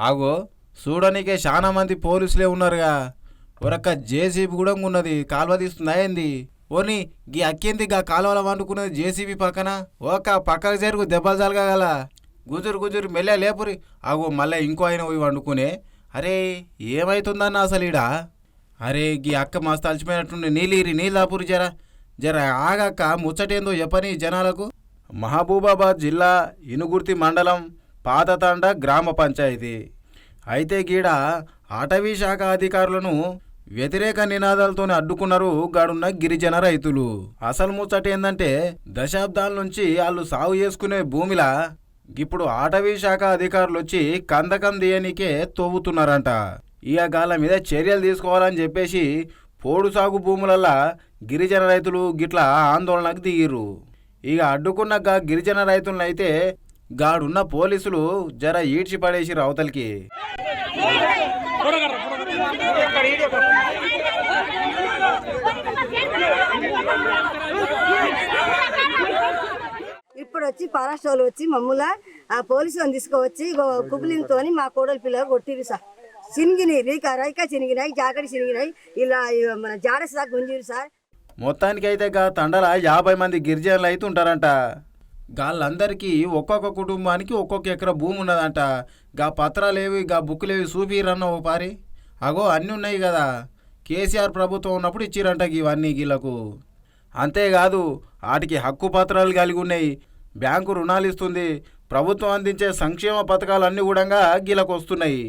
ఆగో చూడనీకే చాలా మంది పోలీసులే ఉన్నారుగా. ఒరక్క జేసీబీ కూడా ఉన్నది కాలువ తీస్తుందా ఏంది? ఓని గీ అక్కింది గా కాలువల వండుకున్నది జేసీబీ పక్కన? ఓక పక్కకు జరుగు దెబ్బలు జరగగల గుజురు గుజురు మెల్లె లేపురి. ఆగో మళ్ళీ ఇంకో ఆయన పోయి వండుకునే. అరే ఏమైతుందన్న అసలు ఈడ? అరే గీ అక్క మస్తు అలసిపోయినట్టుండి. ఇరి నీళ్ళు దాపురి జర. జర ఆగాక ముచ్చటేందో చెప్పని జనాలకు? మహబూబాబాద్ జిల్లా ఇనుగుర్తి మండలం పాతతాండ గ్రామ పంచాయతీ. అయితే గీడ అటవీ శాఖ అధికారులను వ్యతిరేక నినాదాలతోనే అడ్డుకున్నారు గాడున్న గిరిజన రైతులు. అసలు ముచ్చట ఏందంటే దశాబ్దాల నుంచి వాళ్ళు సాగు చేసుకునే భూమిలా ఇప్పుడు అటవీ శాఖ అధికారులు వచ్చి కందకం తీయనికే తోవుతున్నారంట. ఇక గాళ్ళ మీద చర్యలు తీసుకోవాలని చెప్పేసి పోడు సాగు భూములల్లా గిరిజన రైతులు గిట్ల ఆందోళనకు దిగిర్రు. ఇక అడ్డుకున్న గా గిరిజన రైతులనైతే గాడున్న పోలీసులు జర ఈడ్చి పడేసిర్రు అవతలికి. ఇప్పుడు వచ్చి ఫారెస్ట్ వాళ్ళు వచ్చి మమ్మల్ని ఆ పోలీసు వాళ్ళని తీసుకువచ్చి కుబులింతో మా కోడలి పిల్లలు కొట్టిరు సార్. చినిగినాయి రీకా రైకా చినిగినాయి జాకెట్ చినిగినాయి ఇలా మన జాడస్ దాకా గుంజీరు సార్. మొత్తానికైతే గా తండల యాభై మంది గిరిజనులు అయితే ఉంటారంట. గాళ్ళందరికీ ఒక్కొక్క కుటుంబానికి ఒక్కొక్క ఎకరా భూమి ఉన్నదంట. గా పత్రాలేవి గా బుక్కులేవి చూపిరన్న ఓ పారి? అగో అన్నీ ఉన్నాయి కదా. కేసీఆర్ ప్రభుత్వం ఉన్నప్పుడు ఇచ్చిరంట ఇవన్నీ గీళ్ళకు. అంతేకాదు వాటికి హక్కు పత్రాలు కలిగి ఉన్నాయి. బ్యాంకు రుణాలు ఇస్తుంది. ప్రభుత్వం అందించే సంక్షేమ పథకాలన్నీ కూడా గీళ్ళకు వస్తున్నాయి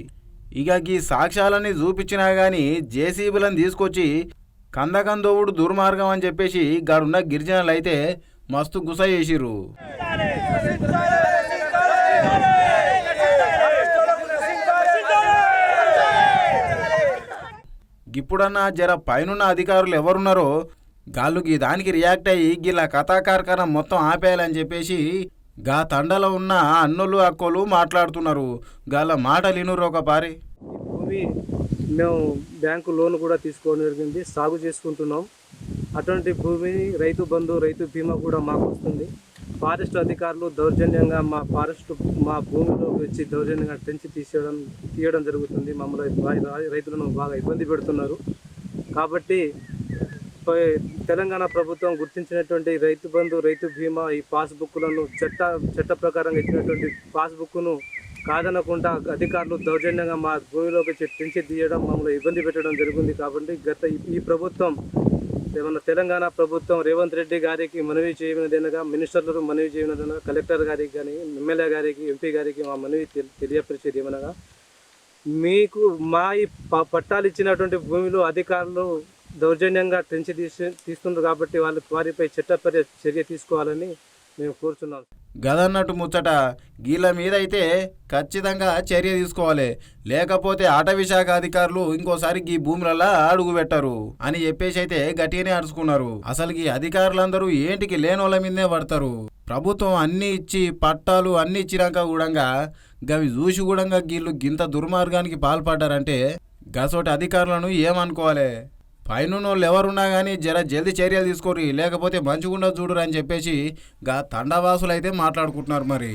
ఇక గీ సాక్ష్యాలన్నీ చూపించినా కానీ జేసీబీలను తీసుకొచ్చి కందకందోవుడు దుర్మార్గం అని చెప్పేసి గాడున్న గిరిజనులు అయితే మస్తు గుస చేసిర్రు. ఇప్పుడన్నా జర పైనున్న అధికారులు ఎవరున్నారో గాళ్ళు గీ దానికి రియాక్ట్ అయ్యి గిలా కథాకారకరం మొత్తం ఆపేయాలని చెప్పేసి గా తండలో ఉన్న అన్నలు అక్కోలు మాట్లాడుతున్నారు. గాళ్ళ మాట వినురు ఒక పారి. మేము బ్యాంకు లోన్ కూడా తీసుకోవడం జరిగింది. సాగు చేసుకుంటున్నాం. అటువంటి భూమిని రైతు బంధు రైతు బీమా కూడా మాకు వస్తుంది. ఫారెస్ట్ అధికారులు దౌర్జన్యంగా మా ఫారెస్ట్ మా భూమిలోకి వచ్చి దౌర్జన్యంగా పెంచి తీసేయడం తీయడం జరుగుతుంది. మమ్మల్ని రైతులను బాగా ఇబ్బంది పెడుతున్నారు. కాబట్టి తెలంగాణ ప్రభుత్వం గుర్తించినటువంటి రైతు బంధు రైతు బీమా ఈ పాస్బుక్లను చట్ట చట్ట ప్రకారంగా ఇచ్చినటువంటి పాస్బుక్ను కాదనకుండా అధికారులు దౌర్జన్యంగా మా భూమిలోకి చె- తీయడం మమ్మల్ని ఇబ్బంది పెట్టడం జరిగింది కాబట్టి గత ఈ- ప్రభుత్వం మన తెలంగాణ ప్రభుత్వం రేవంత్ రెడ్డి గారికి మనవి చేయనదనగా మినిస్టర్లకు మనవి చేయనదనగా కలెక్టర్ గారికి కానీ ఎమ్మెల్యే గారికి ఎంపీ గారికి మా మనవి తెలి- తెలియపరిచేది ఏమనగా మీకు మా ఈ ప- పట్టాలు ఇచ్చినటువంటి భూమిలో అధికారులు దౌర్జన్యంగా తెంచి తీసి తీస్తున్నారు కాబట్టి వాళ్ళు వారిపై చట్టపర్య చర్య తీసుకోవాలని మేము కోరుతున్నాం గదన్నట్టు ముచ్చట. గీళ్ళ మీద అయితే ఖచ్చితంగా చర్య తీసుకోవాలి. లేకపోతే అటవీ శాఖ అధికారులు ఇంకోసారి ఈ భూములలో అడుగు పెట్టరు అని చెప్పేసి అయితే గట్టిగానే అరుచుకున్నారు. అసలు ఈ అధికారులందరూ ఏంటికి లేనోళ్ళ మీదనే పడతారు? ప్రభుత్వం అన్ని ఇచ్చి పట్టాలు అన్ని ఇచ్చినాక కూడా గవి చూసి కూడా గీళ్ళు గింత దుర్మార్గానికి పాల్పడ్డారంటే గసోటి అధికారులను ఏమనుకోవాలి? పైనున్నోళ్ళు ఎవరున్నా కానీ జర జల్దీ చర్యలు తీసుకోరి లేకపోతే మంచిగుండా చూడరు అని చెప్పేసి గా తండవాసులు అయితే మాట్లాడుకుంటున్నారు మరి.